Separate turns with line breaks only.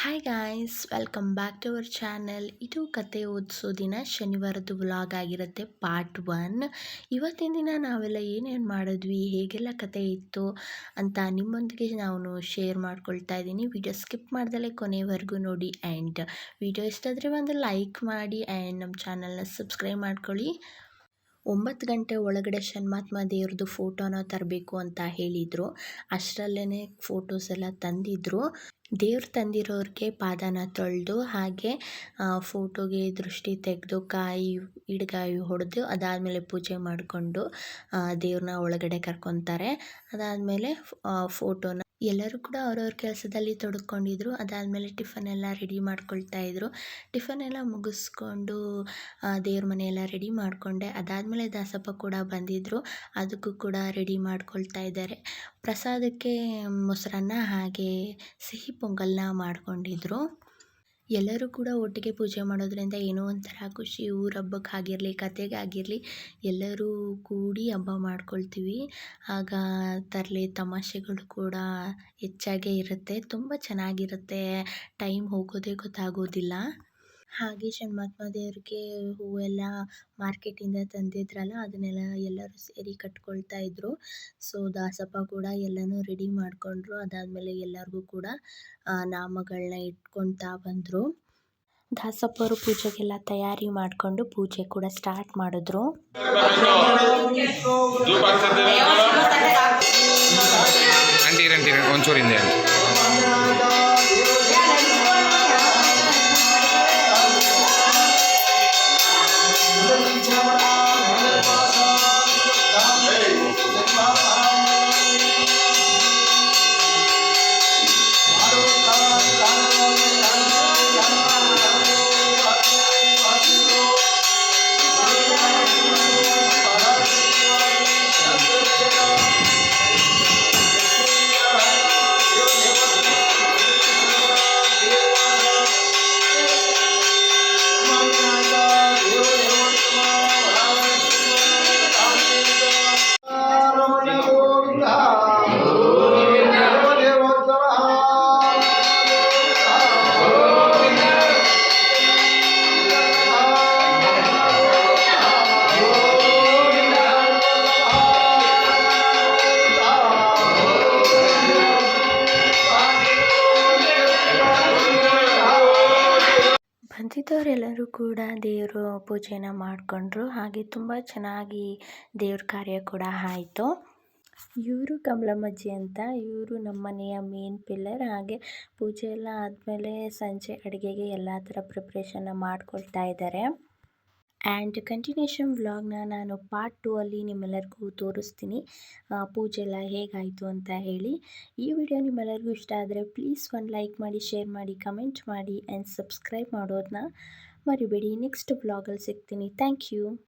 Hi guys welcome back to our channel ಇದು ಕತೆ ಓದಿಸೋ ದಿನ ಶನಿವಾರದ ವ್ಲಾಗ್ ಆಗಿರುತ್ತೆ ಪಾರ್ಟ್ ಒನ್ ಇವತ್ತಿನ ದಿನ ನಾವೆಲ್ಲ ಏನೇನು ಮಾಡಿದ್ವಿ, ಹೇಗೆಲ್ಲ ಕತೆ ಇತ್ತು ಅಂತ ನಿಮ್ಮೊಂದಿಗೆ ನಾನು ಶೇರ್ ಮಾಡ್ಕೊಳ್ತಾ ಇದ್ದೀನಿ. ವಿಡಿಯೋ ಸ್ಕಿಪ್ ಮಾಡ್ದಲೇ ಕೊನೆವರೆಗೂ ನೋಡಿ ಆ್ಯಂಡ್ ವಿಡಿಯೋ ಇಷ್ಟ ಆದರೆ ಒಂದು ಲೈಕ್ ಮಾಡಿ ಆ್ಯಂಡ್ ನಮ್ಮ ಚಾನಲ್ನ ಸಬ್ಸ್ಕ್ರೈಬ್ ಮಾಡ್ಕೊಳ್ಳಿ. ಒಂಬತ್ತು ಗಂಟೆ ಒಳಗಡೆ ಶನ್ಮಾತ್ಮ ದೇವ್ರದ್ದು ಫೋಟೋನ ತರಬೇಕು ಅಂತ ಹೇಳಿದರು. ಅಷ್ಟರಲ್ಲೇ ಫೋಟೋಸ್ ಎಲ್ಲ ತಂದಿದ್ದರು ದೇವ್ರು ತಂದಿರೋರಿಗೆ ಪಾದನ ತೊಳೆದು ಹಾಗೆ ಫೋಟೋಗೆ ದೃಷ್ಟಿ ತೆಗೆದು ಕಾಯಿ ಇಡ್ಗಾಯಿ ಹೊಡೆದು ಅದಾದಮೇಲೆ ಪೂಜೆ ಮಾಡಿಕೊಂಡು ದೇವ್ರನ್ನ ಒಳಗಡೆ ಕರ್ಕೊತಾರೆ. ಅದಾದಮೇಲೆ ಫೋಟೋನ ಎಲ್ಲರೂ ಕೂಡ ಅವ್ರವ್ರ ಕೆಲಸದಲ್ಲಿ ತೊಡ್ಕೊಂಡಿದ್ರು. ಅದಾದಮೇಲೆ ಟಿಫನ್ ಎಲ್ಲ ರೆಡಿ ಮಾಡ್ಕೊಳ್ತಾ ಇದ್ರು. ಟಿಫನ್ ಎಲ್ಲ ಮುಗಿಸ್ಕೊಂಡು ದೇವ್ರ ಮನೆಯೆಲ್ಲ ರೆಡಿ ಮಾಡಿಕೊಂಡೆ. ಅದಾದಮೇಲೆ ದಾಸಪ್ಪ ಕೂಡ ಬಂದಿದ್ದರು ಅದಕ್ಕೂ ಕೂಡ ರೆಡಿ ಮಾಡ್ಕೊಳ್ತಾ ಇದ್ದಾರೆ. ಪ್ರಸಾದಕ್ಕೆ, ಮೊಸರನ್ನ ಹಾಗೆ ಸಿಹಿ ಪೊಂಗಲ್ನ ಮಾಡ್ಕೊಂಡಿದ್ರು. ಎಲ್ಲರೂ ಕೂಡ ಒಟ್ಟಿಗೆ ಪೂಜೆ ಮಾಡೋದ್ರಿಂದ ಏನೋ ಒಂಥರ ಖುಷಿ, ಊರ ಹಬ್ಬಕ್ಕೆ ಆಗಿರಲಿ ಕತೆಗಾಗಿರಲಿ ಎಲ್ಲರೂ ಕೂಡಿ ಹಬ್ಬ ಮಾಡ್ಕೊಳ್ತೀವಿ. ಆಗ ತರಲಿ ತಮಾಷೆಗಳು ಕೂಡ ಹೆಚ್ಚಾಗೇ ಇರುತ್ತೆ. ತುಂಬ ಚೆನ್ನಾಗಿರುತ್ತೆ. ಟೈಮ್ ಹೋಗೋದೇ ಗೊತ್ತಾಗೋದಿಲ್ಲ. ಹಾಗೆ ಶನ್ಮಾತ್ಮ ದೇವರಿಗೆ ಹೂವೆಲ್ಲ ಮಾರ್ಕೆಟಿಂದ ತಂದಿದ್ರಲ್ಲ, ಅದನ್ನೆಲ್ಲ ಎಲ್ಲರೂ ಸೇರಿ ಕಟ್ಕೊಳ್ತಾ ಇದ್ರು. ಸೊ ದಾಸಪ್ಪ ಕೂಡ ಎಲ್ಲನೂ ರೆಡಿ ಮಾಡಿಕೊಂಡ್ರು. ಅದಾದಮೇಲೆ ಎಲ್ಲರಿಗೂ ಕೂಡ ನಾಮಗಳನ್ನ ಇಟ್ಕೊಳ್ತಾ ಬಂದರು. ದಾಸಪ್ಪರು ಪೂಜೆಗೆಲ್ಲ ತಯಾರಿ ಮಾಡಿಕೊಂಡು ಪೂಜೆ ಕೂಡ ಸ್ಟಾರ್ಟ್ ಮಾಡಿದ್ರು.
ಅಂಟೀರಿ Thank you.
ಬಂದಿದ್ದವರೆಲ್ಲರೂ ಕೂಡ ದೇವರು ಪೂಜೆನ ಮಾಡಿಕೊಂಡ್ರು. ಹಾಗೆ ತುಂಬ ಚೆನ್ನಾಗಿ ದೇವ್ರ ಕಾರ್ಯ ಕೂಡ ಆಯಿತು. ಇವರು ಕಮಲಮ್ಮಜ್ಜಿ ಅಂತ. ಇವರು ನಮ್ಮ ಮನೆಯ ಮೇನ್ ಪಿಲ್ಲರ್ ಹಾಗೆ ಪೂಜೆ ಎಲ್ಲ ಆದಮೇಲೆ ಸಂಜೆ ಅಡುಗೆಗೆ ಎಲ್ಲ ಥರ ಪ್ರಿಪ್ರೇಷನ್ನ ಮಾಡ್ಕೊಳ್ತಾ ಇದ್ದಾರೆ. ಆ್ಯಂಡ್ ಕಂಟಿನ್ಯೂಷನ್ ವ್ಲಾಗ್ನ ನಾನು ಪಾರ್ಟ್ ಟೂ ಅಲ್ಲಿ ನಿಮ್ಮೆಲ್ಲರಿಗೂ ತೋರಿಸ್ತೀನಿ. ಪೂಜೆ ಎಲ್ಲ ಹೇಗಾಯಿತು ಅಂತ ಹೇಳಿ. ಈ ವಿಡಿಯೋ ನಿಮ್ಮೆಲ್ಲರಿಗೂ ಇಷ್ಟ ಆದರೆ ಪ್ಲೀಸ್ ಒಂದು ಲೈಕ್ ಮಾಡಿ ಶೇರ್ ಮಾಡಿ ಕಮೆಂಟ್ ಮಾಡಿ ಆ್ಯಂಡ್ ಸಬ್ಸ್ಕ್ರೈಬ್ ಮಾಡೋದನ್ನ ಮರಿಬೇಡಿ. ನೆಕ್ಸ್ಟ್ ವ್ಲಾಗಲ್ಲಿ ಸಿಗ್ತೀನಿ. Thank you